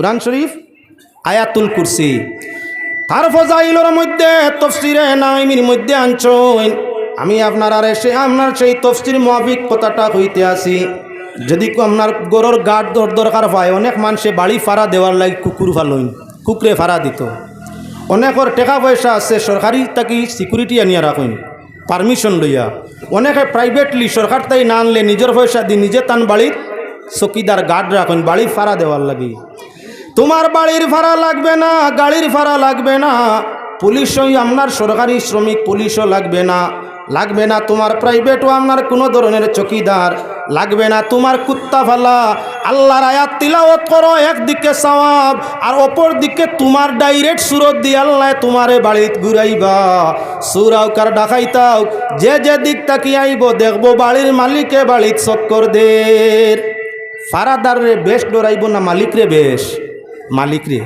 কোরআন শরীফ, আয়াতুল কুরসি। তার ফজাইলর মধ্যে, তফসিরে নাইমির মধ্যে আনছইন আমি আপনার আর এসে আপনার সেই তফসির মোয়াফিক কথাটা হইতে আসি। যদি আপনার গরুর গাঢ় দর দরকার হয়, অনেক মানুষে বাড়ি ফাড়া দেওয়ার লাগে কুকুর ফালইন কুকুরে ফাড়া দিত। অনেকর টাকা পয়সা আছে, সরকারি তাকি সিকিউরিটি আনিয়া রাখুন পারমিশন লইয়া। অনেকে প্রাইভেটলি সরকার তাই না আনলে, নিজের পয়সা দি নিজে তান বাড়ির চকিদার গার্ড রাখুন, বাড়ি ফাড়া দেওয়ার লাগি। তোমার বাড়ির ভাড়া লাগবে না, গাড়ির ভাড়া লাগবে না। পুলিশই আপনার সরকারি শ্রমিক, পুলিশও লাগবে না। লাগবে না তোমার প্রাইভেটও আপনার কোনো ধরনের চকিদার। লাগবে না তোমার কুত্তা ফালা আল্লাহর আয়াত তিলাওয়াত করো, একদিকে সওয়াব আর অপর দিকে তোমার ডাইরেক্ট সুরত দিয়ে আল্লাহ তোমারে বাড়িত ঘুরাইবা। সুরাও কার ডাকাইতাও, যে যে দিক তাকি আইব, দেখব বাড়ির মালিকে বাড়িত চক্কর দের। ফারাদার রে বেশ, ডরাইব না মালিক রে বেশ। মালিক রে।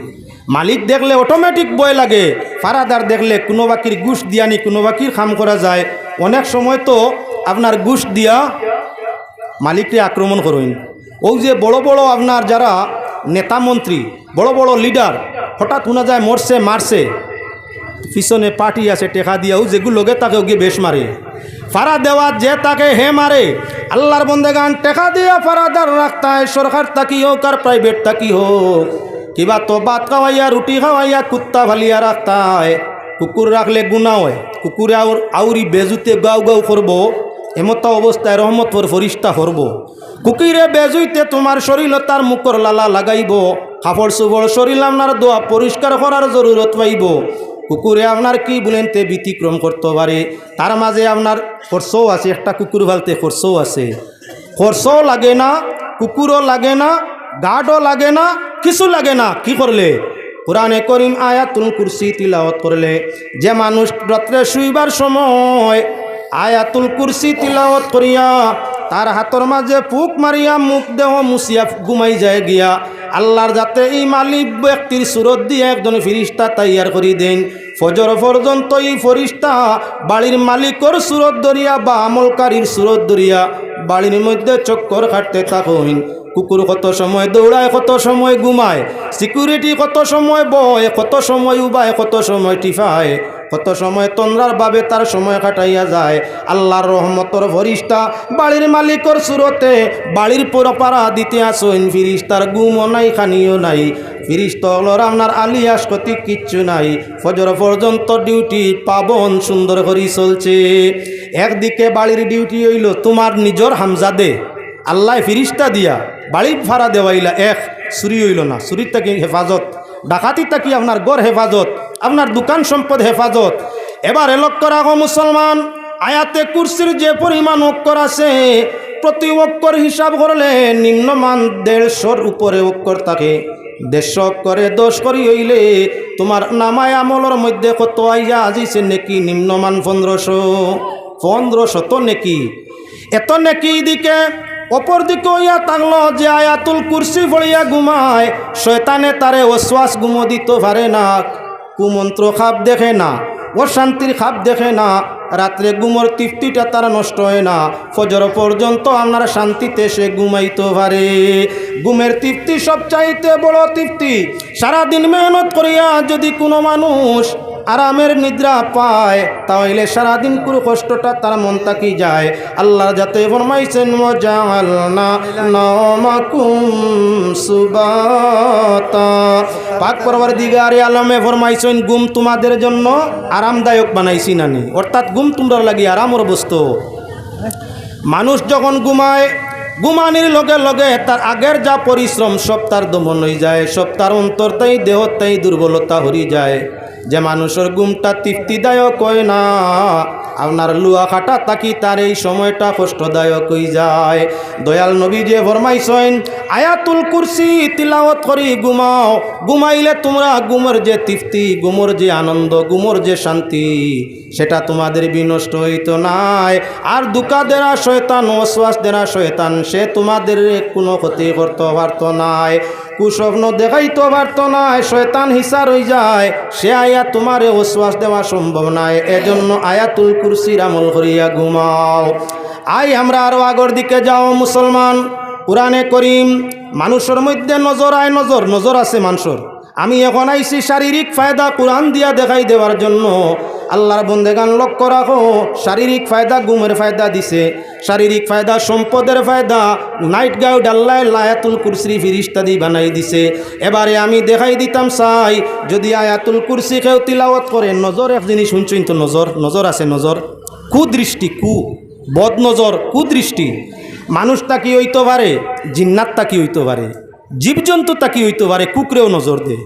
মালিক দেখলে অটোমেটিক বয় লাগে। ফারাদার দেখলে কোনো বাকির ঘুষ দিয়ানি কোনো বাকির খাম করা যায়। অনেক সময় তো আপনার ঘুষ দিয়া মালিকরে আক্রমণ করুন। ওই যে বড় বড় আপনার যারা নেতা মন্ত্রী, বড় বড় লিডার, হঠাৎ শোনা যায় মরছে, মারছে। পিছনে পার্টি আছে, টেকা দিয়াও যেগুলো লগে তাকে ওকে বেশ মারে। ফারা দেওয়া যে তাকে হে মারে, আল্লাহর বন্দেগান টেকা দিয়া ফারাদার রাখতা হয় সরকার তাকি হোক আর প্রাইভেট তাকি হোক কিবা তো ভাত খাওয়াইয়া রুটি খাওয়াইয়া, কুত্তা ভালিয়া রাখতা হয়। কুকুর রাখলে গুণা হয়। কুকুরে আউর আউরি বেজুতে গাও গাও করব এমত অবস্থায় রহমতর ফরিস্তা করব কুকিরে বেজুইতে তোমার শরীর তার মুখর লালা লাগাইব। কাপড় চুপড় শরীর আপনার দোয়া পরিষ্কার করার জরুরত পাইব কুকুরে আপনার কি বলেন তে ব্যতিক্রম করতে পারে তার মাঝে আপনার খরচও আছে। একটা কুকুর ভালতে খরচও আছে। খরচও লাগে না কুকুরও লাগে না গার্ডও লাগে না কিছু লাগে না, কি করলে? কোরআনে করিম আয়াতুল কুরসি তিলাওয়াত করলে, যে মানুষ রাত্রে শুইবার সময় আয়াতুল কুরসি তিলাওয়াত করিয়া, তার হাতর মাঝে ফুক মারিয়া, মুখ দেহ মুসিয়া ঘুমাই যায় গিয়া, আল্লাহর যাতে এই মালিক ব্যক্তির সুরত দিয়ে একজন ফিরিস্তা তৈয়ার করি দেন। ফজর পর্যন্ত এই ফরিস্তা বাড়ির মালিকর সুরত ধরিয়া বা আমলকারীর সুরত ধরিয়া বাড়ির মধ্যে চক্কর কাটতে থাকুন। কুকুর কত সময় দৌড়ায়, কত সময় ঘুমায় সিকিউরিটি কত সময় বয়, কত সময় উবায়, কত সময় টিফায়, কত সময় তন্দ্রার বাবে তার সময় কাটাইয়া যায়। আল্লাহর রহমতর ফরিস্তা, বাড়ির মালিকর সুরতে, বাড়ির পুরপাড়া দিতে আসুন ফিরিস্তার গুমও নাই, খানিও নাই। ফিরিস্তলর আপনার আলিয়াস কতি কিচ্ছু নাই। ফজর পর্যন্ত ডিউটি পাবন সুন্দর করি চলছে। একদিকে বাড়ির ডিউটি হইল, তোমার নিজর হামজাদে, আল্লাহ ফিরিস্তা দিয়া বাড়ির ভাড়া দেওয়াইলা এক, চুরি হইল না। চুরির তাকি হেফাজত। ডাকাতি তাকি আপনার গড় হেফাজত, আপনার দোকান সম্পদ হেফাজত। এবার লক্ষ্য রাখো মুসলমান, আয়াতে কুরসির যে পরিমাণ অক্ষর আছে, প্রতি অক্ষর হিসাব করলে নিম্নমান দেড়শোর উপরে অক্ষর থাকে। দেড়শো অক্ষরে দশ করি হইলে তোমার নামায় আমলের মধ্যে কত আইয়া আজিছে নেকি? নিম্নমান পনেরোশো। পনেরোশো তো নেকি। এত নেকি দিকে অপর দিকে ইয়া থাকল যে আয়াতুল কুরসি ফড়িয়া ঘুমায়, শয়তানে তারে অশ্বাস গুমো দিত পারে না। কুমন্ত্র খাপ দেখে না ও শান্তির খাপ দেখে না, রাত্রে গুমর তৃপ্তিটা তার নষ্ট হয় না। ফজর পর্যন্ত আপনার শান্তিতে সে ঘুমাইতে পারে। গুমের তৃপ্তি সব চাইতে বড় তৃপ্তি। সারাদিন মেহনত করিয়া যদি কোনো মানুষ আরামের নিদ্রা পায়, তাহলে সারাদিন পুরো কষ্টটা তার মন তাকি যায়। আল্লাহ যাতে ফরমাইছেন পাক পরবার দিগারে আলমে ফরমাইছেন গুম তোমাদের জন্য আরামদায়ক বানাইছি নানি। অর্থাৎ গুম তোমরা লাগি আরামর বস্তু। মানুষ যখন ঘুমায়, ঘুমানির লগে লগে তার আগের যা পরিশ্রম সব তার দমন হয়ে যায়, সব তার অন্তর তাই দেহ তাই দুর্বলতা হরি যায়। যে মানুষের ঘুমটা তৃপ্তিদায়ক হয় না, আপনার লুয়া খাটা তাকি তার এই সময়টা কষ্টদায়ক হয়ে যায়। দয়াল নবী যে ফরমাইছেন, আয়াতুল কুরসি তিলাওয়াত করি, ঘুমাও। ঘুমাইলে তোমরা গুমর যে তৃপ্তি গুমর যে আনন্দ গুমর যে শান্তি, সেটা তোমাদের বিনষ্ট হইত নাই। আর দুকা দেরা শয়তান, অশ্বাস দেরা শয়তান, সে তোমাদের কোনো ক্ষতি করতে পারত নাই। কুস্বপ্ন দেখাইতে পারত নাই শয়তান হিসার হয়ে যায়। সে আয়া তোমারে অশ্বাস দেওয়া সম্ভব নাই। এজন্য আয়াতুল কুরসির আমল করিয়া ঘুমাও। আই, আমরা আরও আগর দিকে যাও মুসলমান। কোরআনে করিম, মানুষের মধ্যে নজর, আয় নজর নজর আছে মানুষের। আমি এখন আইছি শারীরিক ফায়দা কোরআন দিয়া দেখাই দেওয়ার জন্য। আল্লাহর বন্দেগান লক্ষ্য রাখো। শারীরিক ফায়দা গুমের ফায়দা দিছে। শারীরিক ফায়দা, সম্পদের ফায়দা। নাইট গাউড আল্লাহ লায়াতুল কুরসি ফিরিস্তাদি বানাই দিছে। এবারে আমি দেখাই দিতাম চাই যদি আয়াতুল কুরসি কেউ তিলাওয়াত করে, নজর এক জিনিস শুনছুন তো, নজর নজর আছে, নজর। কুদৃষ্টি, কু বদ নজর কুদৃষ্টি। মানুষ তাকি হইতে পারে? জিন্নাত তাকি হইতে পারে? জীবজন্তু তাকি হইতে পারে? কুকুরেও নজর দে।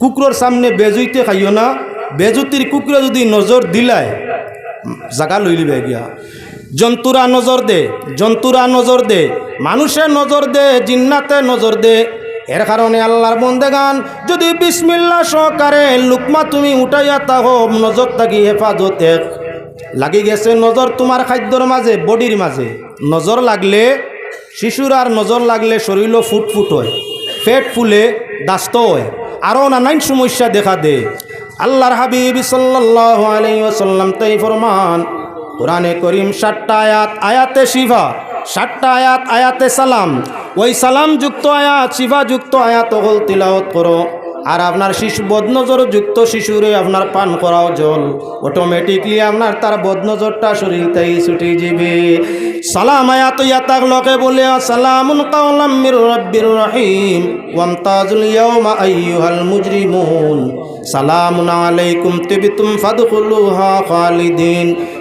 কুকুরের সামনে বেজুইতে খাইও না। বেজুতির কুকুরে যদি নজর দিলায় জাগা লই লিবে গিয়া। জন্তুরা নজর দে জন্তুরা নজর দে মানুষের নজর দে, জিন্নাতে নজর দে। এর কারণে আল্লাহর বন্দেগান, যদি বিসমিল্লা সহকারে লুকমা তুমি উঠাইয়া তাহো নজর থাকি হেফাজতে। লাগি গেছে নজর তোমার খাদ্যর মাঝে বডির মাঝে নজর লাগলে শিশুর আর নজর লাগলে শরীরও ফুটফুট হয়, পেট ফুলে, দাস্ত হয়। আরও নানান সমস্যা দেখা দে। আল্লাহর হাবিব সাল্লাল্লাহু আলাইহি তাই ফরমান, কোরআনে করিম ষাটটা আয়াত, আয়াতে শিফা ষাটটা আয়াত, আয়াতে সালাম। ওই সালাম যুক্ত আয়াত, শিফা যুক্ত আয়াত হল তিলাওত করো। আর আপনার শিশু বদনজর যুক্ত শিশুরে আপনার পান করাও জল। অটোমেটিকলি আপনার তার বদনজরটা শরীর তাই ছুটে যাবে। সালাম আয়াত ইয়াতাক লোকে বলে সালামুন কাওলাম মির রাব্বির রহিম, ওয়ামতাজুল ইয়াউমা আইয়ুহাল মুজরিমুন। সালামুন আলাইকুম তিবতুম ফাদখুলুহা খালিদিন।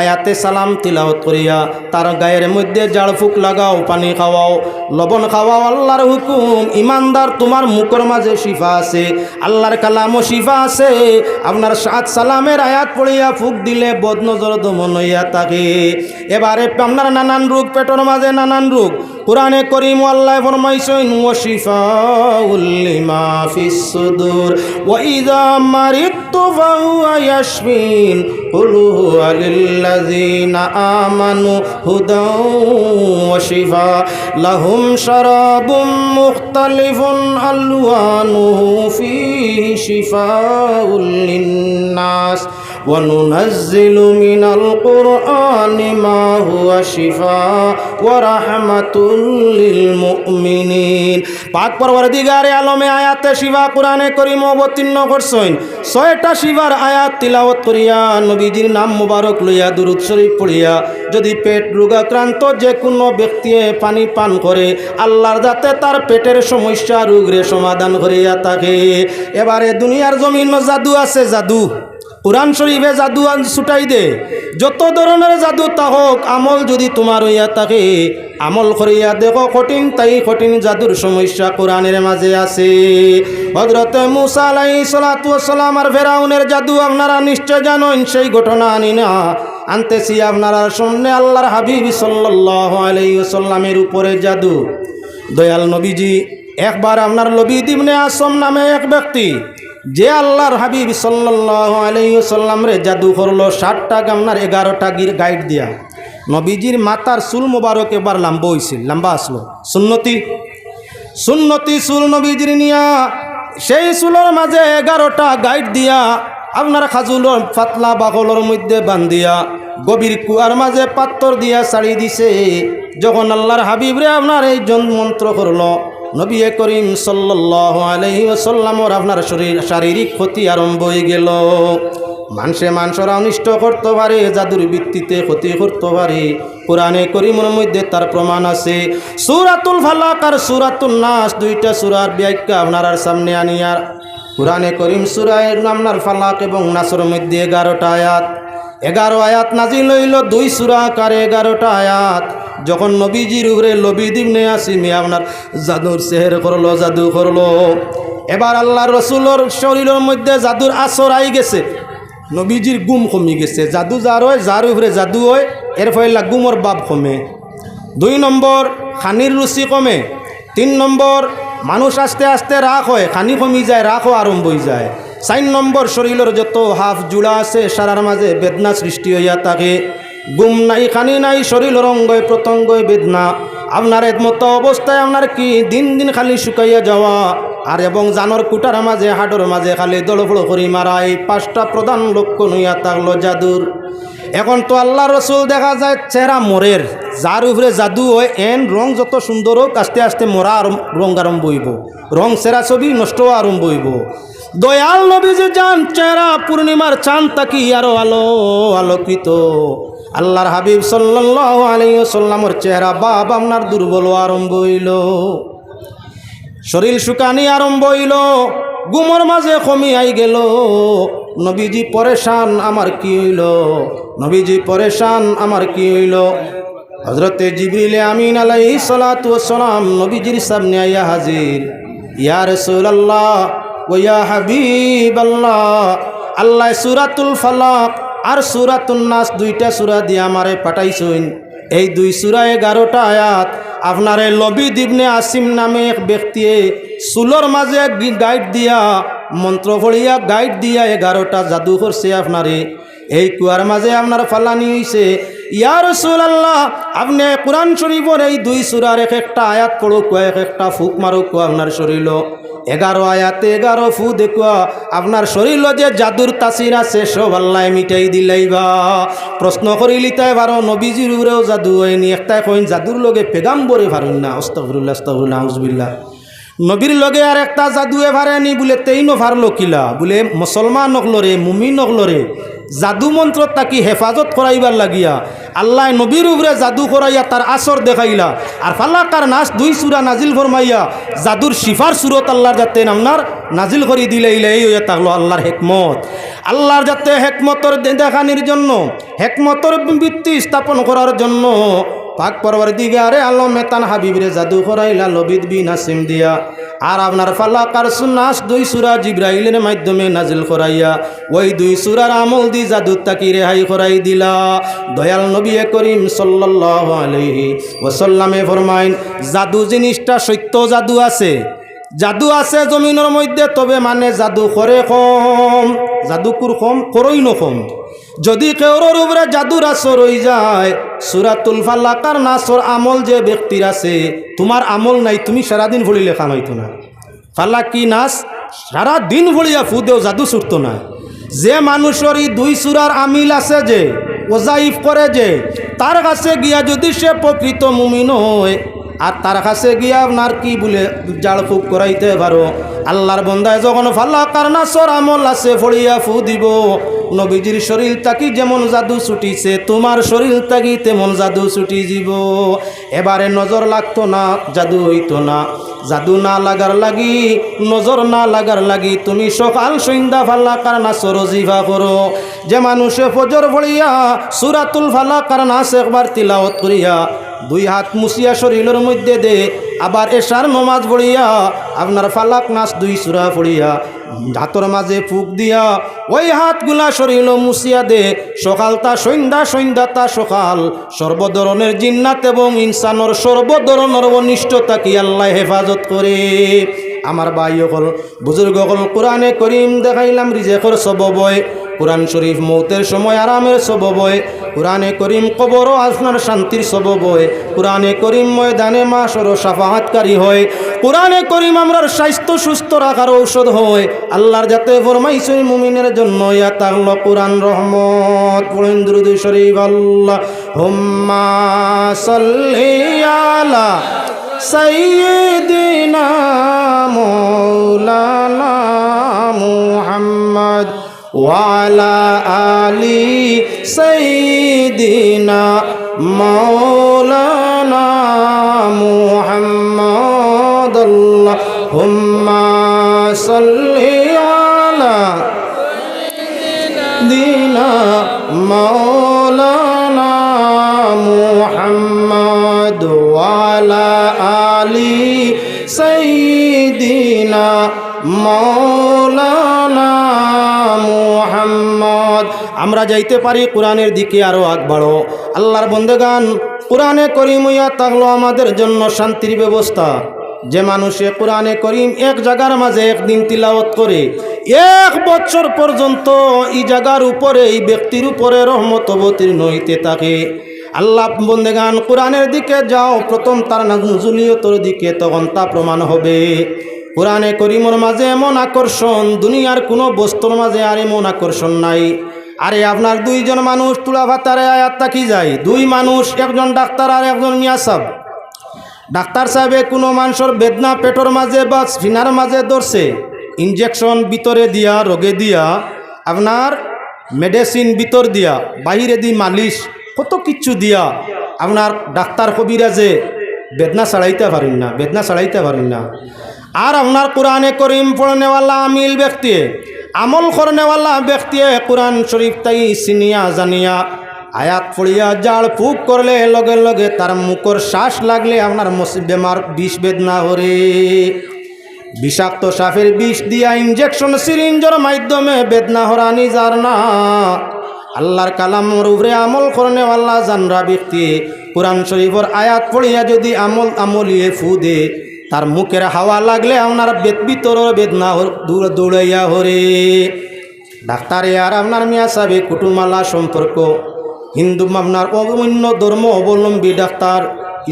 আয়াতে সালাম তিলাওত করিয়া তার গায়ের মধ্যে জাড়ফুক লাগাও, পানি খাওয়াও, লবণ খাওয়াও, আল্লাহর হুকুম। ইমানদার, তোমার মুখর মাঝে শিফা আছে, আল্লাহর কালামও শিফা আছে। আপনার সাত সালামের আয়াত পড়িয়া ফুক দিলে বদনজর দমন হইয়া থাকে। এবারে আপনার নানান রোগ, পেটর মাঝে নানান রোগ। কোরআনে করিম আল্লাহ ফরমাইছেন ও শিফা উল্লিমা ফিসুদুর ওয়াইদা আলিল للذين آمنوا هدى وشفاء لهم شراب مختلف ألوانه فيه شفاء للناس وننزل من القرآن ما هو شفاء ورحمة للمؤمنين পাক পরবর্তীগারে আলমে আয়াতে শিবা কোরআনে করিম অবতীর্ণ করছেন ছয়টা শিবার আয়াত তিলাওয়াত করিয়া নবীজির নাম মুবারক লইয়া দুরুদ শরীফ পড়িয়া যদি পেট রোগাক্রান্ত যে কোনো ব্যক্তিয়ে পানি পান করে আল্লাহর যাতে তার পেটের সমস্যা রোগরে সমাধান করিয়া থাকে এবারে দুনিয়ার জমিন জাদু আছে জাদু কোরআন শরীফে জাদু ছুটাই দে। যত ধরনের জাদু তা হোক, আমল যদি তোমার হইয়া থাকে, আমল করিয়া দেখো কঠিন, তাই কঠিন জাদুর সমস্যা কোরআনের মাঝে আছে। হজরতে মুসা আলাই সালাতাম ফেরাউনের জাদু আপনারা নিশ্চয় জানেন, সেই ঘটনা আনি না। আনতেছি আপনারা সামনে আল্লাহর হাবিব সাল্লাহ আলাইসাল্লামের উপরে জাদু। দয়াল নবীজি, একবার আপনার লবি দিবনে আসম নামে এক ব্যক্তি যে আল্লাহর হাবিব সাল্লাহ আলাইসাল্লাম রে জাদু করল ষাটটা গামনার এগারোটা গির গাইড দিয়া। নবীজির মাতার চুল মোবারক এবার লাম্বা হয়েছিল লাম্বা আসলো। সুন্নতি? সুন্নতি চুল নবীজির নিয়া, সেই চুলের মাঝে এগারোটা গাইড দিয়া আপনার খাজুলর পাতলা বাকলর মধ্যে বান্ধিয়া, গভীর কুয়ার মাঝে পাত্তর দিয়া ছাড়ি দিছে। যখন আল্লাহর হাবিবরে আপনার এই মন্ত্র করল নবী করিম সাল্লাহ আলহি সাল্লামর আপনার শরীর, শারীরিক ক্ষতি আরম্ভ হয়ে গেল। মানুষে মানুষরা অনিষ্ট করতে পারে, জাদুর ভিত্তিতে ক্ষতি করতে পারে। কোরআনে করিমের মধ্যে তার প্রমাণ আছে। সুরাতুল ফালাক আর সুরাতুল নাস দুইটা সুরার ব্যাখ্যা আপনার সামনে আনিয়ার কোরআনে করিম সুরায়ের আপনার ফালাক এবং নাসর মধ্যে এগারোটা আয়াত। এগারো আয়াত নাজিল হইল দুই সুরা কারে এগারোটা আয়াত। যখন নবীজির উপরে লবি দিবনে আসিমি আপনার জাদুর সেহের করল, জাদু করল। এবার আল্লাহ রসুলোর শরীরের মধ্যে জাদুর আসর আই গেছে। নবীজির গুম কমি গেছে। জাদু যার হয়, যার উপরে জাদু হয়, এর ফলে গুমর বাপ কমে। দুই নম্বর, খানির রুচি কমে। তিন নম্বর, মানুষ আস্তে আস্তে রাখ হয়, খানি কমি যায় রাখও আরম্ভ হয়ে যায়। চার নম্বর, শরীরের যত হাফ জুড়া আছে, সারার মাঝে বেদনা সৃষ্টি হইয়া থাকে। গুম নাই, খানি নাই, শরীর অঙ্গয় প্রত্যঙ্গয় বেদনা। আপনার একমতো অবস্থায় আপনার কি? দিন দিন খালি শুকাইয়া যাওয়া। আর এবং জানর কুটার মাঝে হাডর মাঝে খালি দড়ফড় করি মারা এই পাঁচটা প্রধান লক্ষণ হইয়া থাকল জাদুর। এখন তো আল্লাহ রসুল দেখা যায় চেহারা মরের। যার উপরে জাদু হয়, এন রং যত সুন্দর হোক, আস্তে আস্তে মরা রং আরম্ভ হইব। রং সেরা ছবি, নষ্ট আরম্ভ হইব। দয়াল নবী যে যান চেহারা পূর্ণিমার চান তাকি আরও আলো আলোকিত। আল্লাহর হাবিব সাল্লাহ আলাইসাল্লামর চেহারা বাপ আপনার দুর্বল আরম্ভ হইল। শরীর শুকানি আরম্ভ হইল। গুমর মাঝে কমি আই গেল। নবীজি পরেশান আমার কি হইল? নবীজি পরেশান আমার কি হইল? হজরতে জিবরিলে আমিন আলাই সালাতু সালাম নবীজির সামনে আইয়া হাজির। ইয়া রাসূলুল্লাহ ওয়া হাবিব হাবিবাল্লাহ। আল্লাহ সূরাতুল ফালাক আর সূরাতুন নাস দুইটা সূরা দিয়ে আমারে পাঠাইছেন। এই দুই সুরা এগারোটা আয়াত আপনারে লবি দিবনে আসিম নামে এক ব্যক্তিয়ে চুলোর মাঝে গাইড দিয়া, মন্ত্র ফড়িয়া গাইড দিয়া এগারোটা জাদু করছে আপনারে। এই কুয়ার মাঝে আপনার ফালানি হইছে। ইয়ার আল্লাহ আপনি কোরআন শরীফর এই দুই সুরার এক একটা আয়াত পড়ো কুয়া এক একটা ফুক মারো কুয়া আপনার শরীর এগারো আয়াতে, এগারো ফু দেখ আপনার শরীর যে জাদুর তাসির আছে, সব আল্লাহ মিটাই দিলাইবা প্রশ্ন করিলি তাই বারো, নবীজির উরেও জাদু হয়নি, একটাই কইন, জাদুর লগে পেগাম্বরে ভারুন না। অস্তফরুল্লাহ অস্তফরুল্লাহ আউজবিল্লা নবীর লগে আর একটা জাদুয়ে ভারেনি বলে তেইনো ভারলো কিলা বলে মুসলমান নকলরে মুমি নকলরে জাদু মন্ত্র তাকি হেফাজত করাইবার লাগিয়া। আল্লাহ নবীর উপরে জাদু করাইয়া তার আসর দেখাইলা। আর ফাল্লাকার নাচ দুই সুরা নাজিল ফরমাইয়া জাদুর শিফার সুরত আল্লাহর যাতে আপনার নাজিল করি দিলে এই হইয়া থাকল আল্লাহর হেকমত। আল্লাহর যাতে হেকমতর দেখানির জন্য হেকমতর ভিত্তি স্থাপন করার জন্য পাক পরবার দিকে আরে আলো মেতান হাবিবরে জাদু করাইলা লবিদ বি নাসিম দিয়া। আর আপনার ফালাকার সুনাস দুই সুরা জিব্রাইলের মাধ্যমে নাজিল করাইয়া, ওই দুই সুরার আমল দি জাদু তাকি রেহাই করাই দিলা। দয়াল নবী করিম সাল্লাল্লাহু আলাইহি ওয়াসাল্লামে ফরমাইন, জাদু জিনিসটা সত্য জাদু আছে। জাদু আছে জমিনের মধ্যে, তবে মানে জাদু করে কম। জাদুকুর কম করই নকম। যদি কেউর উপরে জাদুর আসর হয়ে যায় সুরাতুল ফাল্লাকার নাসর আমল যে ব্যক্তির আছে তোমার আমল নাই, তুমি সারাদিন ভরি লেখা হইতো না ফাল্লা কি নাচ সারা দিন ভরিয়া ফু দেও জাদু ছুটত না যে মানুষের এই দুই সুরার আমিল আছে যে ওজাইফ করে যে, তার কাছে গিয়া যদি সে প্রকৃত মুমিন হয়, আর তার কাছে গিয়া আপনার কি বলে জাল ফুক করাইতে পারো? আল্লাহর বন্দায় যখন ফাল্লা কারণা সর আমল আছে, ফড়িয়া ফু দিব। নবীজির শরীর তাকি যেমন জাদু ছুটিছে, তোমার শরীর তাকি তেমন জাদু ছুটি যাব এবারে নজর লাগতো না, জাদু হইতো না। জাদু না লাগার লাগি, নজর না লাগার লাগি, তুমি সকাল সন্ধ্যা ফাল্লা কারণা সরজিভা করো যে মানুষে ফজর ভরিয়া সুরাতুল ফালা কারণ আসে একবার তিলাওত করিয়া দুই হাত মুসিয়া শরীরের মধ্যে দে, আবার এশার নমাজ পড়িয়া আপনার ফালাক নাচ দুই সুরা পড়িয়া হাতর মাঝে ফুক দিয়া, ওই হাতগুলা শরীর মুসিয়া দে, সকাল তা সন্ধ্যা সন্ধ্যা তা সকাল। সর্বধরনের জিন্নাত এবং ইনসানর সর্বধরনের অনিষ্টতা কি আল্লাহ হেফাজত করে? আমার ভাই হল বুজুর্গ হল কোরআনে করিম দেখাইলাম রিজেকর সববয় কোরআন শরীফ মৌতের সময় আরামের সববয় কোরআনে করিম কবর আপনার শান্তির সববয় কোরআনে করিম ময়দানে মাসর সাফাহাতকারী হয়। কোরআনে করিম আমরা স্বাস্থ্য সুস্থ রাখার ঔষধ হয়। আল্লাহর যাতে ফরমাইছে মুমিনের জন্য, ইয়া কোরআন রহমত। পুরেন্দ্রুদ শরীফ আল্লাহ। হুম্মা সাল্লিয়ালা সাইয়্যিদিনা মাওলানা মুহাম্মদ ওয়ালা আলি সাইয়্যিদিনা মাওলানা اللهم صل على سيدنا مولانا محمد وعلى آل سيدنا مولانا মুহাম্মদ আমরা যাইতে পারি কোরআনের দিকে আরও আগ বাড়ো আল্লাহর বন্দেগান কোরআনে করিমইয়া থাকলো আমাদের জন্য শান্তির ব্যবস্থা যে মানুষে কোরআনে করিম এক জায়গার মাঝে একদিন তিলাওয়াত করে, এক বছর পর্যন্ত এই জায়গার উপরে, এই ব্যক্তির উপরে রহমত অবতীর্ণ হইতে থাকে। আল্লাহ বন্দেগান, কোরআনের দিকে যাও, প্রথম তার নজুলিয়তর দিকে তখন তা প্রমাণ হবে। কোরআনে করিমর মাঝে এমন আকর্ষণ, দুনিয়ার কোনো বস্তুর মাঝে আর এমন আকর্ষণ নাই। আরে আপনার দুইজন মানুষ, তুলা ভাতারে আয়াত তাকি যায়, দুই মানুষ, একজন ডাক্তার আর একজন মিয়া সাহেব ডাক্তার সাহেবে কোনো মানুষের বেদনা পেটর মাঝে বা স্পিনার মাঝে ধরছে। ইনজেকশন ভিতরে দিয়া, রোগে দিয়া, আপনার মেডিসিন ভিতর দিয়া, বাহিরে দি মালিশ, কত কিচ্ছু দিয়া আপনার ডাক্তার কবিরাজে বেদনা ছাড়াইতে পারেন না, বেদনা ছাড়াইতে পারেন না। আর আপনার কোরআনে করিম পড়নেওয়ালা আমিল ব্যক্তি, আমল করনেওয়ালা ব্যক্তি, কোরআন শরীফ তাই সিনিয়া জানিয়া আয়াত পড়িয়া জাল ফুক করলে লগে লগে তার মুখর শ্বাস লাগলে আপনার বেমার বিষ বেদনা হরে। বিষাক্ত সাপের বিষ দিয়া ইঞ্জেকশন সিরিঞ্জর মাধ্যমে বেদনা হরানি যার না। আল্লাহর কালামর উপরে আমল করনে আল্লাহ জানরা ব্যক্তি কোরআন শরীফর আয়াত পড়িয়া যদি আমল আমলিয়ে ফু দে, তার মুখের হাওয়া লাগলে আপনার বেদ ভিতর বেদনা হর- দূর দৌড়াইয়া হরে। ডাক্তারে আর আপনার মিয়া সাহেব কুটুমালা সম্পর্ক হিন্দু আপনার অন্য ধর্ম অবলম্বী ডাক্তার,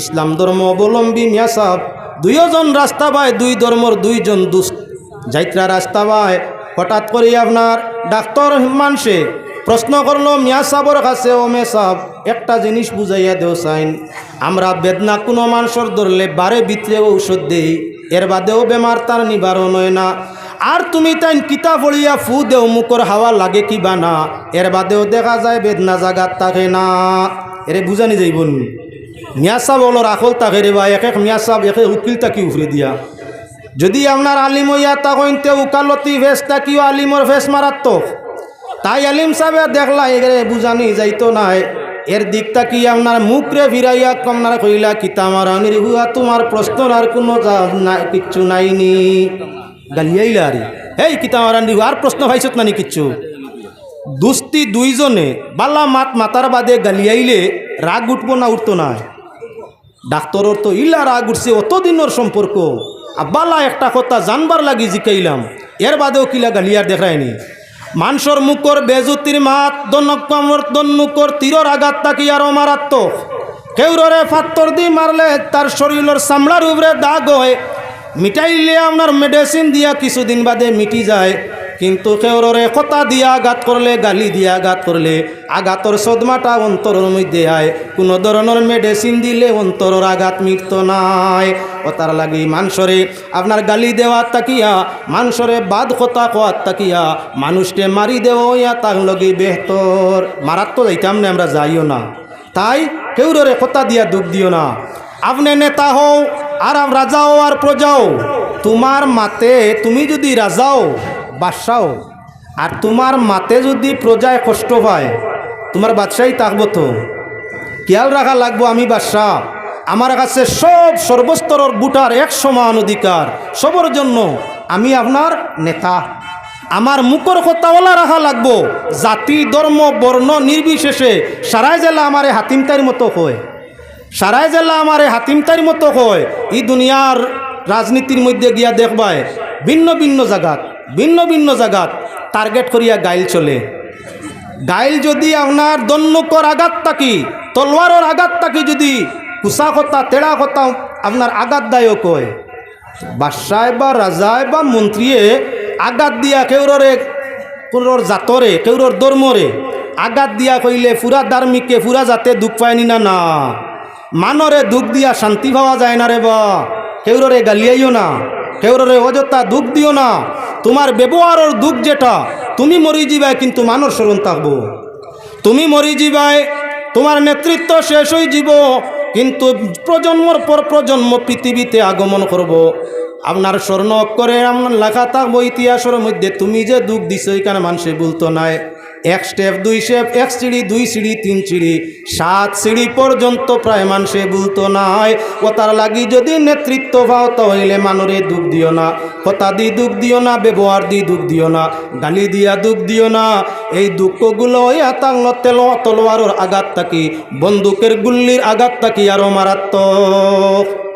ইসলাম ধর্ম অবলম্বী মিয়া সাহেব। দুইজন রাস্তা পায়, দুই ধর্মর দুইজন দুস যাইত্রা রাস্তা পায়। হঠাৎ করে আপনার ডাক্তার মানসে প্রশ্ন করল, মিয়া সাহর কাছে ও মে সাহ একটা জিনিস বুঝাইয়া দেও সাইন। আমরা বেদনা কোনো মানুষের ধরলে বারে ভিতরে ঔষধ দেই। এর বাদেও বেমার তার নিবারণ হয় না। আর তুমি তাই কিতা পড়িয়া ফু দেও মুখর হাওয়া লাগে কি বা না। এর বাদেও দেখা যায় বেদনা জাগাত থাকে না। এরে বুঝানি যাইব মিয়া সাহ বলো রাখল তাকে রে বা এক এক মিয়া সাহ একে উকিল তাকি উফরে দিয়া। যদি আপনার আলিম হইয়া তখন তে উকালতি ফেস তাকিও আলিমর ফেস মারাত্মক তাই আলিম সাহেব দেখলা এগরে বুঝানি যাইতো নাই। এর দিকটা কি আপনার মুখ রে ফিরাইয়া কমনার কইলা, কিতা মারানির হুয়া তোমার প্রশ্নর আর কোনো কিচ্ছু নাইনি গালিয়াইলা আরে এই কিতা মারানি আর প্রশ্ন পাইছত নানি কিচ্ছু? দুস্তি দুইজনে বালা মাত মাতার বাদে গালিয়াইলে রাগ উঠবো না, উঠতো না। ডাক্তরর তো ইলা রাগ উঠছে, অতদিনের সম্পর্ক। আর বালা একটা কথা জানবার লাগি জিকাইলাম, এর বাদেও কিলা গালিয়ার দেখায়নি মানসর মুখর বেজুতির মাত দন্নকমর দন্নুকর তীরর আঘাত তাকি আরও মারাত্মক। কেউরে ফাত্তর দি মারলে তার শরীরের চামড়ার উপরে দাগ হয় মিটাইলে আপনার মেডিসিন দিয়া কিছুদিন বাদে মিটি যায়। কিন্তু কেউরে কথা দিয়া আঘাত করলে, গালি দিয়া আঘাত করলে, আঘাতর সদমাটা অন্তরের মধ্যে আয়। কোনো ধরনের মেডিসিন দিলে অন্তরের আঘাত মিটত নাই। ও তার লাগি মানসরে আপনার গালি দেওয়ার তাকিয়া, মানসরে বাদ কথা কোয়ার তাকিয়া, মানুষকে মারি দেওয়া তার লগে বেহতর। মারাত তো যাইতাম না আমরা যাইও না। তাই কেউরে কথা দিয়া দুঃখ দিও না। আপনি নেতা হও আর রাজাও আর প্রজাও। তোমার মাতে তুমি যদি রাজাও, বাদশাও। আর তোমার মাতে যদি প্রজায় কষ্ট পায় তোমার বাদশাই থাকব তো খেয়াল রাখা লাগবো আমি বাদশাহ, আমার কাছে সব সর্বস্তরের বুটার এক সমান অধিকার। সবার জন্য আমি আপনার নেতা। আমার মুখর কথাওয়ালা রাখা লাগবো। জাতি, ধর্ম, বর্ণ নির্বিশেষে সারাই জেলা আমারে হাতিমতাইর মতো হয়। সারাই জেলা আমারে হাতিমতাইর মতো হয় এই দুনিয়ার রাজনীতির মধ্যে গিয়া দেখবায়, ভিন্ন ভিন্ন জায়গাত ভিন্ন ভিন্ন জায়গাত টার্গেট করিয়া গাইল চলে। গাইল যদি আপনার দন্নুকর আঘাত থাকি, তলোয়ারের আঘাত থাকি যদি কুসা কথা, তেড়া কথা আপনার আঘাতদায়ক হয়। বাদশায় বা রাজায় বা মন্ত্রীয়ে আঘাত দিয়া কেউররে কোনোর জাতরে, কেউরর ধর্মরে আঘাত দিয়া কইলে পুরা ধার্মিককে পুরা জাতে দুঃখ পায়নি না না? মানরে দুঃখ দিয়া শান্তি পাওয়া যায় না রে বা। কেউররে গালিয়াইও না, কেউররে অযথা দুঃখ দিও না। তোমার ব্যবহারের দুঃখ যেটা, তুমি মরি যাবাই কিন্তু মানুষ স্মরণ থাকব। তুমি মরি যাবাই তোমার নেতৃত্ব শেষ হয়ে যাব, কিন্তু প্রজন্মর পর প্রজন্ম পৃথিবীতে আগমন করব। আপনার স্বর্ণ অক্ষরে আপনার লেখা থাকব ইতিহাসের মধ্যে, তুমি যে দুঃখ দিছ, এখানে মানুষে বলতো নাই। এক স্টেপ, দুই স্টেপ, এক সিঁড়ি, দুই সিঁড়ি, তিন সিঁড়ি। সাত সিঁড়ি পর্যন্ত প্রায় মানুষে বলতো নাই। ও তার লাগি যদি নেতৃত্ব পাও তাহলে মানুরে দুঃখ দিও না। কথা দি দুঃখ দিও না, ব্যবহার দি দুঃখ দিও না। গালি দিয়া দুঃখ দিও না। এই দুঃখগুলো আতাঙ্গ তেল, তলোয়ারের আঘাত থাকি, বন্দুকের গুল্লির আঘাত থাকি আরও মারাত্মক।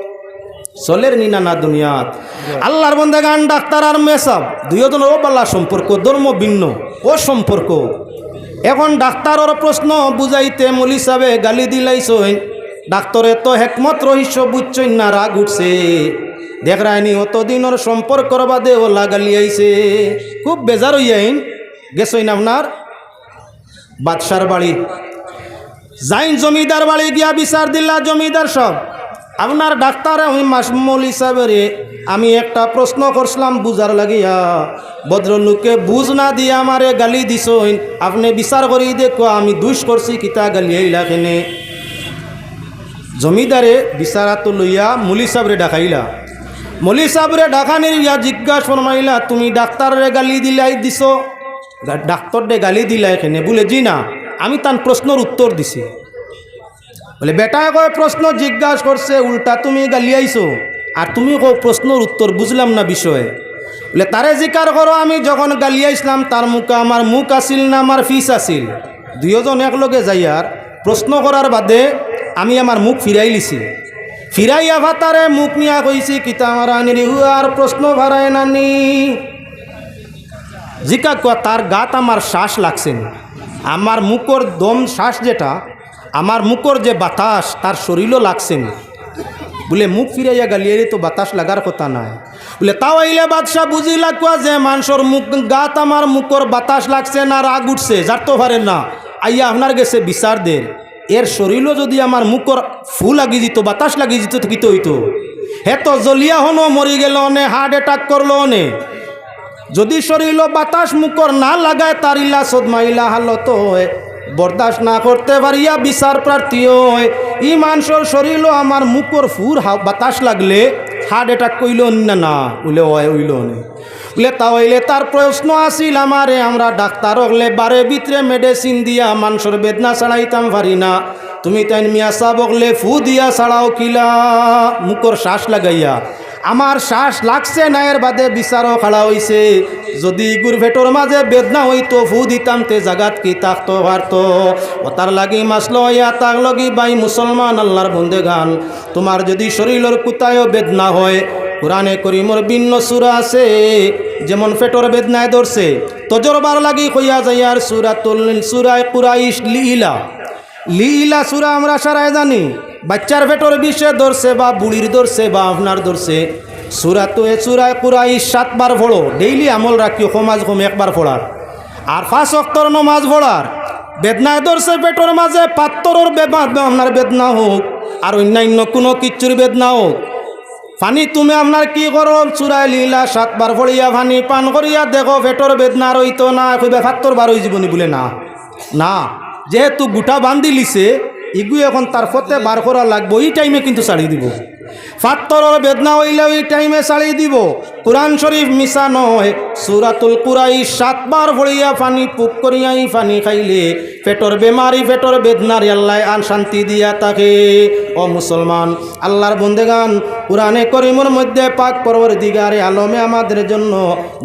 চলের নি না দুনিয়াত। আল্লাহর বন্ধে গান, ডাক্তার আর মেসাব দুইজনের ও পাল্লা সম্পর্ক, ধর্ম ভিন্ন, ও সম্পর্ক। এখন ডাক্তারের প্রশ্ন, বুঝাইতে মলি সাবে গালি দিলাইছই। ডাক্তরে তো হেকমত রহস্য বুঝছই না রাগ উঠছে। দেখ রায়নি, অতদিনের সম্পর্কর বাদে ওলা গালি আইছে। খুব বেজার হইয়াইন গেছইন আপনার? বাদশার বাড়ি। যাইন জমিদার বাড়ি গিয়া বিচার দিলা, জমিদার সব। আপনার ডাক্তার আমি মাসমল হিসাবে আমি একটা প্রশ্ন করছিলাম বুঝার লাগিয়া। ভদ্রলোককে, বুঝ না দিয়ে আমারে গালি দিছইন। আপনি বিচার করি দেখো, আমি দুষ করছি কিতা গালি আইলা কেনে জমিদারে বিচারাতো লইয়া মুলি সাবরে ডাকাইলা। মলি সাবরে ডাকানির ইয়া জিজ্ঞাসা ফরমাইলা, তুমি ডাক্তারে গালি দিলাই দিছ? ডাক্তার ডে গালি দিলা এখানে বলে জি না, আমি তার প্রশ্নের উত্তর দিছি। বলে বেটায় কয় প্রশ্ন জিজ্ঞাসা করছে, উল্টা তুমি গালি আইছো। আর তুমি কো প্রশ্নের উত্তর বুঝলাম না বিষয়ে। বলে, তারে জিকার করো, আমি যখন গালি আইসলাম, তার মুখে আমার মুখ আসিল না আমার ফিস আসিল দুইজন একলগে যাইয়ার প্রশ্ন করার বাদে আমি আমার মুখ ফিরাই লিছি। ফিরাইয়া ভাতারে মুখ নিয়া কইছি, কিতা আমার আনির আর প্রশ্ন ভাড়ায় নানি। জিকা তার গাত আমার শ্বাস লাগছে না। আমার মুখর দম শ্বাস যেটা আমার মুখর যে বাতাস তার শরীরও লাগছে না। বলে, মুখ ফিরাইয়া গালিয়ে তো বাতাস লাগার কথা নাই। বলে, তাও আইলে বাদশাহ বুঝিলা কোয়া যে মানুষের মুখ, গাত আমার মুখর বাতাস লাগছে না রাগ উঠছে? যার তো পারে না, আইয়া আপনার গেছে বিচার দের এর শরীরও যদি আমার মুখর ফু লাগি যেত, বাতাস লাগি যেত তো কিতো হইতো। হে তো জলিয়া হনো মরি গেল অনে হার্ট অ্যাটাক করল অনে যদি শরীর বাতাস মুখর না লাগায় তার ইলা সদমাইলা হালত হয় বরদাস্ত না করতে পারিয়া বিচার প্রার্থী হয়। ই মানুষের শরীর আমার মুখর ফুর বাতাস লাগলে হার্ট অ্যাটাক কইল না না, উলে হয়, উইল নে। উলে তা হইলে তার প্রশ্ন আসিল আমারে, আমরা ডাক্তার হলে বারে ভিতরে মেডিসিন দিয়া মানুষের বেদনা ছাড়াইতাম পারি না। তুমি তাই মিয়া সাবকলে ফু দিয়া ছাড়াও কিলা। মুখর শ্বাস লাগাইয়া। আমার শ্বাস লাগছে না, এর বাদে বিচারও খাড়া হইছে। যদি গুর ভেটর মাঝে বেদনা হইতো, ফু দিতাম তে জাগাত কি তাকতো পারত ও তার লাগি মাসলো ইয়া তাক লগি বাই মুসলমান আল্লাহর বন্দে গান। তোমার যদি শরীরের কুতায়ও বেদনা হয়, কোরআনে করিমর ভিন্ন সুরা আছে, যেমন ফেটর বেদনায় ধরছে। তজরবার লাগি কইয়া যাইয়ার সুরাতুল সুরায় কুরাইশ লিলা লীলা সুরা আমরা সারায় জানি। বাচ্চার ভেটর বিষে ধরছে বা বুড়ির ধরছে বা আপনার ধরছে। সুরা তো এ সুরায় পুরাই সাতবার ভোড়ো ডেইলি আমল রাখিও সমাজ কম একবার ফোড়ার। আর পাঁচ অক্তর নমাজ ভোড়ার বেদনায় ধরছে পেটর মাঝে, পাত্তরর আপনার বেদনা হোক, আর অন্যান্য কোনো কিচ্ছুর বেদনা হোক। ফানি, তুমি আপনার কি করো? চুরাই লীলা সাতবার ফড়িয়া ফানি, পান করিয়া দেখো পেটর বেদনা রইতো না কইবে ফাত্তর বার হয়ে জীবনী বলে না। না। যেহেতু গুটা বান্ধি লিছে ইগু এখন তার ফতে বার করা লাগবো, এই টাইমে কিন্তু ছাড়িয়ে দিব। ফাত্তরের বেদনা হইলে ওই টাইমে ছাড়িয়ে দিব। কোরআন শরীফ মিশা নয় সুরাতুল কুরাই সাতবার ভরিয়া পানি পুক করিয়াই পানি খাইলে, পেটর বেমারি, পেটর বেদনার আল্লাহ আন শান্তি দিয়া তাকে ও মুসলমান, আল্লাহর বন্দেগান, কোরআনে করিমর মধ্যে পাক পরবর দিগারে আলমে আমাদের জন্য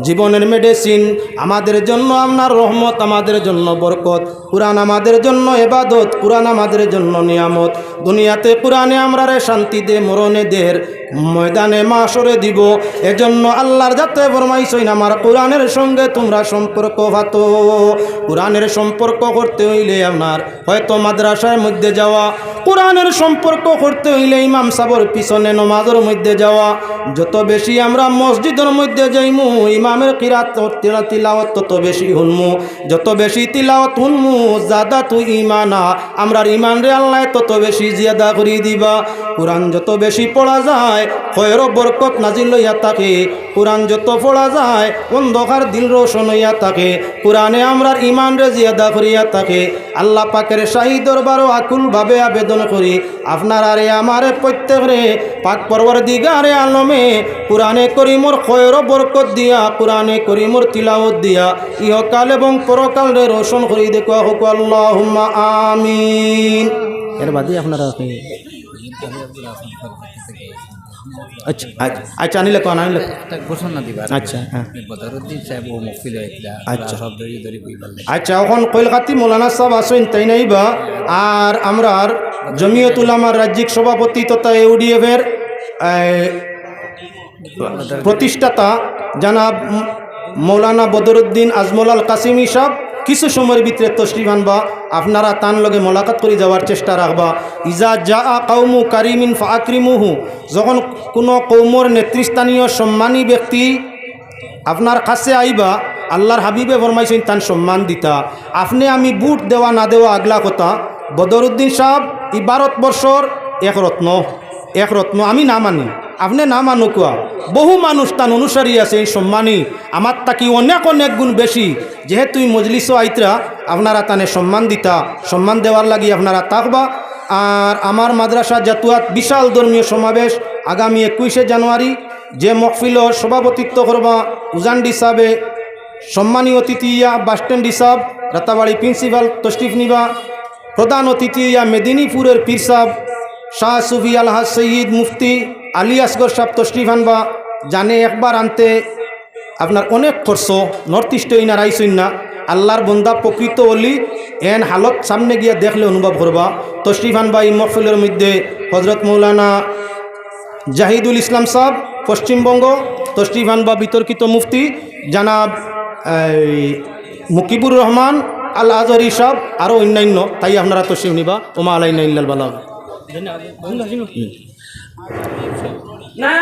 জীবনের মেডিসিন আমাদের জন্য আপনার রহমত, আমাদের জন্য বরকত। কোরআন আমাদের জন্য এবাদত, কোরআন আমাদের জন্য নিয়ামত। দুনিয়াতে কোরআনে আমরা রে শান্তি দে, মরণে দের ময়দানে মা মাসরে দিব। এজন্য আল্লাহর যাতে ফরমাইছই আমার কোরআনের সঙ্গে তোমরা সম্পর্ক ভাত। কোরআনের সম্পর্ক করতে হইলে আপনার হয়তো মাদ্রাসার মধ্যে যাওয়া কোরআনের সম্পর্ক করতে হইলে ইমাম সাবর পিছনে নমাজের মধ্যে যাওয়া। যত বেশি আমরা মসজিদের মধ্যে যাইমু, ইমামের কিরাত তিলাওয়াত তত বেশি হুনমু। যত বেশি তিলাওয়াত হুনমু, জাদা তু ইমানা আমরার ইমান রে আল্লাহ তত বেশি জিয়াদা করি দিবা। কোরআন যত বেশি পড়া যায়, খয়ের বরকত নাজিল হইয়া থাকে। কোরআন যত পড়া যায়, অন্ধকার দিল রোশন হইয়া থাকে। কোরআনে আমরার ইমান রে জিয়াদা করিয়া থাকে। আল্লাহ পাকের শাহী দরবারও আকুলভাবে আবেদন করি, আপনার আরে আমারে প্রত্যেক রে পাক পরবর দিগারে আলমে কোরআনে করিমর খয়ের বরকত দিয়া, কোরআনে করিমর তিলাওত দিয়া, ইহকাল এবং পরকাল রে রোশন করি দেখো আল্লাহ আমিন। এর বাদে আপনারা আচ্ছা আচ্ছা আচ্ছা আনিলে কোন আনিলে একটা ঘোষণা দিবা আচ্ছা হ্যাঁ। বদরুদ্দিন সাহেব ও মুফিল হয়েছিল আচ্ছা। সব ধরি ধরি কই আচ্ছা এখন কলকাতি মৌলানা সাহেব আসেন তাই নাইবা আর আমরার জমিয়ত উলামার রাজ্যিক সভাপতি তথা ইউডিএফের প্রতিষ্ঠাতা জানাব মৌলানা বদরুদ্দিন আজমল আল কাসিমি সাহ কিছু সময়ের ভিতরে তশরিফ আনবা। আপনারা তান লগে মোলাকাত করে যাওয়ার চেষ্টা রাখবা। ইজা যা আ কাউমু কারিমিন ফাকরিমুহু যখন কোনো কৌমর নেতৃস্থানীয় সম্মানী ব্যক্তি আপনার কাছে আইবা, আল্লাহর হাবিবে ফরমাইছেন তান সম্মান দিতা। আপনি আমি বুট দেওয়া না দেওয়া আগলা কথা। বদরুদ্দিন সাহ ই ভারতবর্ষর এক রত্ন এক রত্ন আমি না মানি। আপনি না মানো কোয়া বহু মানুষ তান অনুসারী আছে, এই সম্মানী আমার তাকি অনেক অনেক গুণ বেশি। যেহেতু মজলিস আইতরা আপনারা তানে সম্মান দিতা। সম্মান দেওয়ার লাগি আপনারা থাকবা আর আমার মাদ্রাসা জাতুয়াত বিশাল ধর্মীয় সমাবেশ আগামী একুশে জানুয়ারি যে মহফিলর সভাপতিত্ব করবা উজান্ডি সাহেবে সম্মানীয় অতিথি ইয়া বাসস্ট্যান্ড হিসাব রাতাবাড়ি প্রিন্সিপাল তশরিফ নিবা। প্রধান অতিথি ইয়া মেদিনীপুরের পীর সাহ শাহ সুফি আলহাজ সঈদ মুফতি আলী আসগর সাহ তশরিফ আনবা জানে একবার আনতে আপনার অনেক খরচ নর্থ ইস্টে ইনার আইসইন না। আল্লাহর বন্দা প্রকৃত অলি এন হালত সামনে গিয়া দেখলে অনুভব করবা। তশরিফ আনবা এই মহফিলের মধ্যে হজরত মৌলানা জাহিদুল ইসলাম সাহ পশ্চিমবঙ্গ তশরিফ আনবা বিতর্কিত মুফতি জানাব মুকিবুর রহমান আল আজহরি সাহ আরও অন্যান্য তাই আপনারা তশরিফ নিবা। ওমা আলাইনা ইল্লাল বালাগ। না